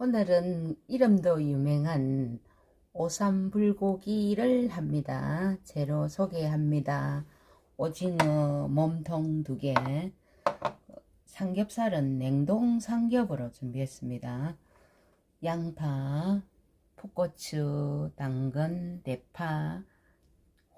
오늘은 이름도 유명한 오삼불고기를 합니다. 재료 소개합니다. 오징어 몸통 두 개, 삼겹살은 냉동 삼겹으로 준비했습니다. 양파, 풋고추, 당근, 대파,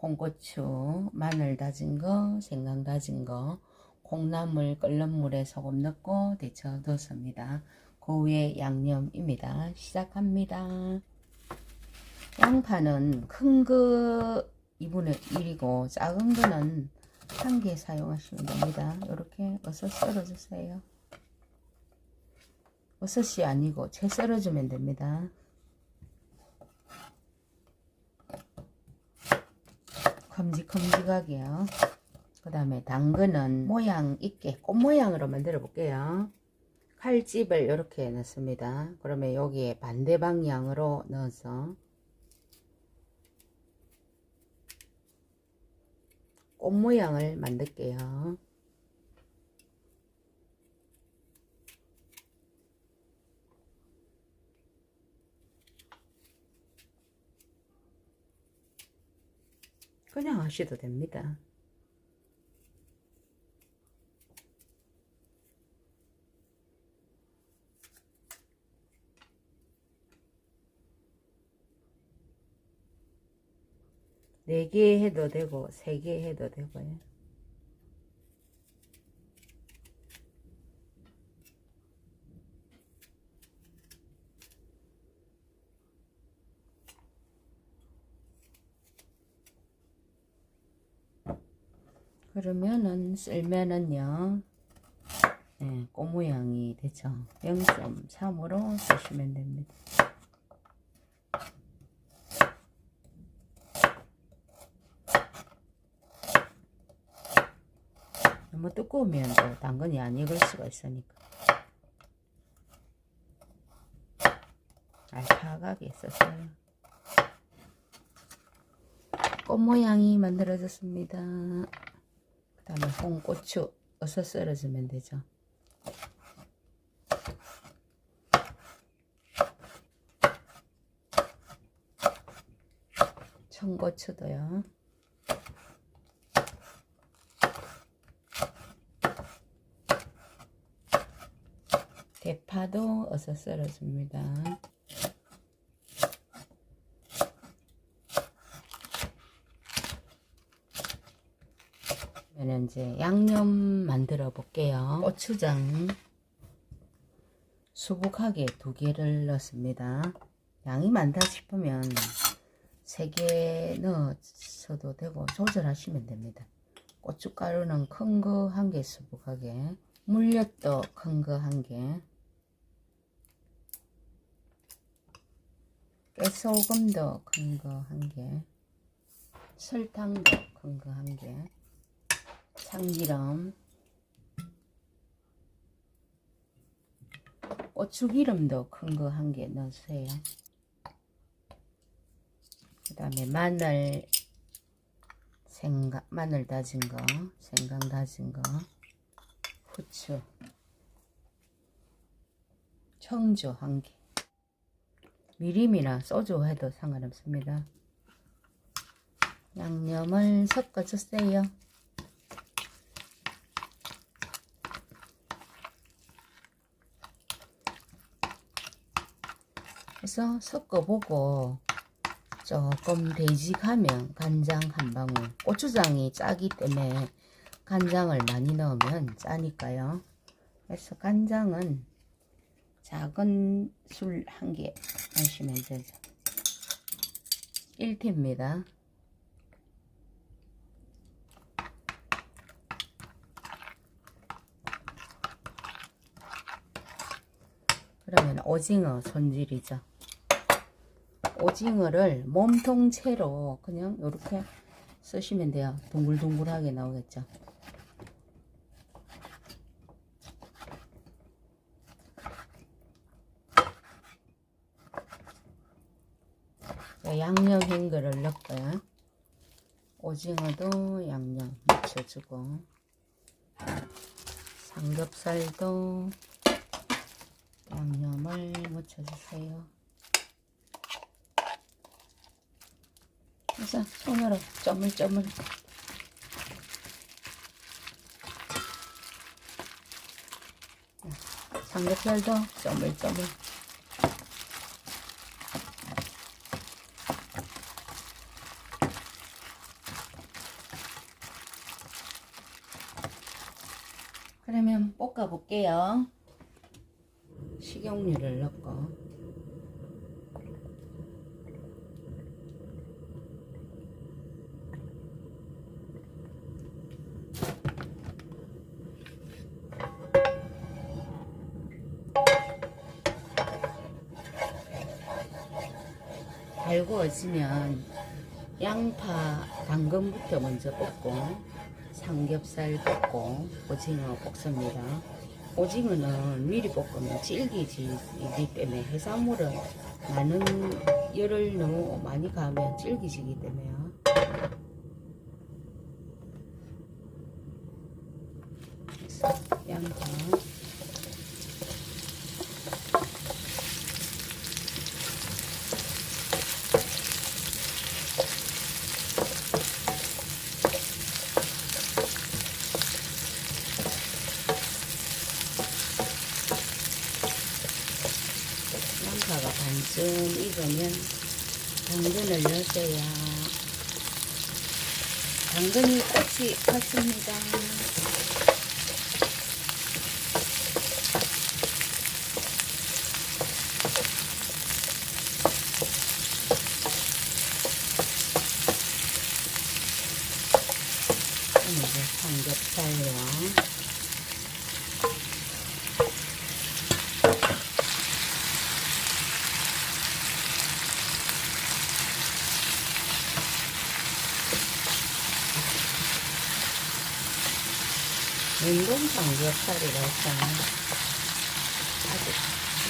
홍고추, 마늘 다진 거, 생강 다진 거, 콩나물 끓는 물에 소금 넣고 데쳐 뒀습니다. 그 위에 양념입니다. 시작합니다. 양파는 큰 거 2분의 1이고 작은 거는 한 개 사용하시면 됩니다. 이렇게 어서 썰어주세요. 어섯이 아니고 채 썰어주면 됩니다. 큼직큼직하게요. 그 다음에 당근은 모양 있게 꽃 모양으로 만들어 볼게요. 칼집을 이렇게 넣습니다. 그러면 여기에 반대 방향으로 넣어서 꽃 모양을 만들게요. 그냥 하셔도 됩니다. 네 개 해도 되고 세 개 해도 되고요. 그러면은 쓸면은요 네, 꽃 모양이 되죠 0.3으로 쓰시면 됩니다 너무 두꺼우면 또 당근이 안 익을 수가 있으니까. 알파하게 썼어요 꽃 모양이 만들어졌습니다. 그 다음에 홍고추 어서 썰어주면 되죠. 청고추도요 대파도 어서 썰어줍니다. 그러면 이제 양념 만들어 볼게요. 고추장 수북하게 두 개를 넣습니다. 양이 많다 싶으면 세 개 넣어서도 되고 조절하시면 됩니다. 고춧가루는 큰 거 한 개 수북하게 물엿도 큰 거 한 개. 깨소금도 큰 거 한 개. 설탕도 큰 거 한 개. 참기름. 고추기름도 큰 거 한 개 넣으세요. 그 다음에 마늘, 생강, 마늘 다진 거, 생강 다진 거. 후추 청주 한 개 미림이나 소주 해도 상관없습니다 양념을 섞어주세요 그래서 섞어보고 조금 되직하면 간장 한 방울 고추장이 짜기 때문에 간장을 많이 넣으면 짜니까요. 그래서 간장은 작은 술 한개 하시면 되죠. 1티입니다. 그러면 오징어 손질이죠. 오징어를 몸통채로 그냥 이렇게 쓰시면 돼요. 동글동글하게 나오겠죠. 양념 한 거를 넣고요. 오징어도 양념 묻혀주고 삼겹살도 양념을 묻혀주세요. 그래서 손으로 쪼물쪼물 삼겹살도 쪼물쪼물 그러면 볶아 볼게요. 식용유를 넣고 잘 구워지면 양파, 당근부터 먼저 볶고 삼겹살 볶고 오징어 볶습니다. 오징어는 미리 볶으면 질기지기 때문에 해산물은 많은 열을 너무 많이 가면 질기지기 때문에요. 그래서 양파 양파가 반쯤 익으면 당근을 넣으세요. 당근이 꽃이 폈습니다. 이제 삼겹살과 냉동 삼겹살이라서 아주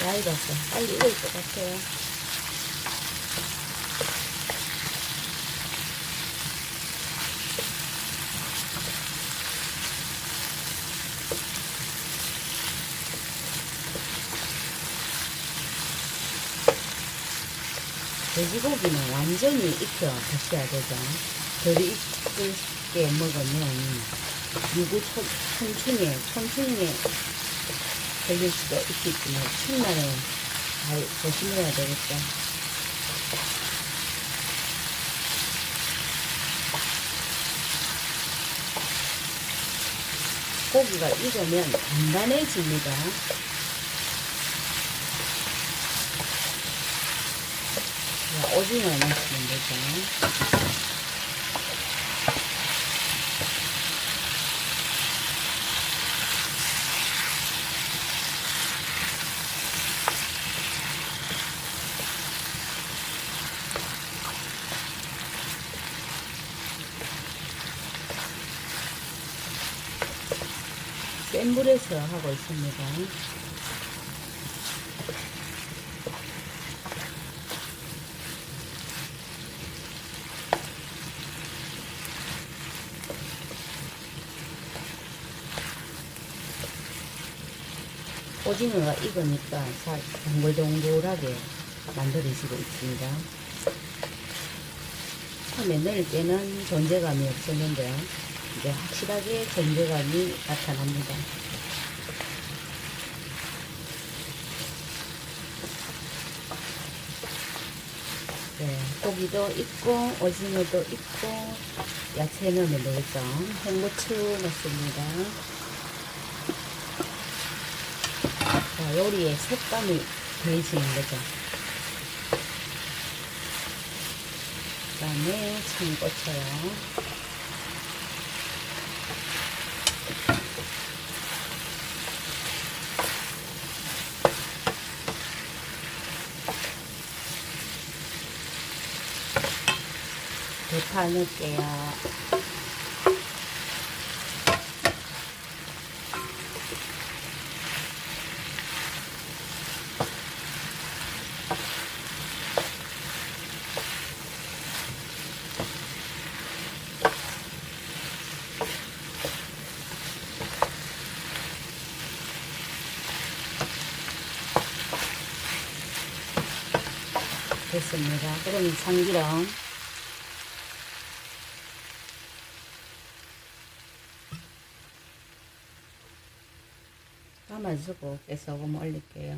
얇아서 빨리 익을 것 같아요. 돼지고기는 완전히 익혀 드셔야 되죠. 덜 익 게 먹으면 초, 천충에, 천충에 걸릴 수도 있기 때문에 첫날에 잘 조심해야 되겠죠. 고기가 익으면 단단해집니다. 자, 오징어 넣으시면 되죠. 센 불에서 하고 있습니다. 오징어가 익으니까 살 동글동글하게 만들어지고 있습니다. 처음에 넣을 때는 존재감이 없었는데 이제 확실하게 존재감이 나타납니다. 네, 고기도 있고 오징어도 있고 야채 넣으면 되겠죠. 홍고추 넣습니다. 자, 요리의 색감이 보이시는 거죠. 그 다음에 청고추요. 물 파놓을게요. 됐습니다. 그럼 참기름 감아주고 깨소금 올릴게요.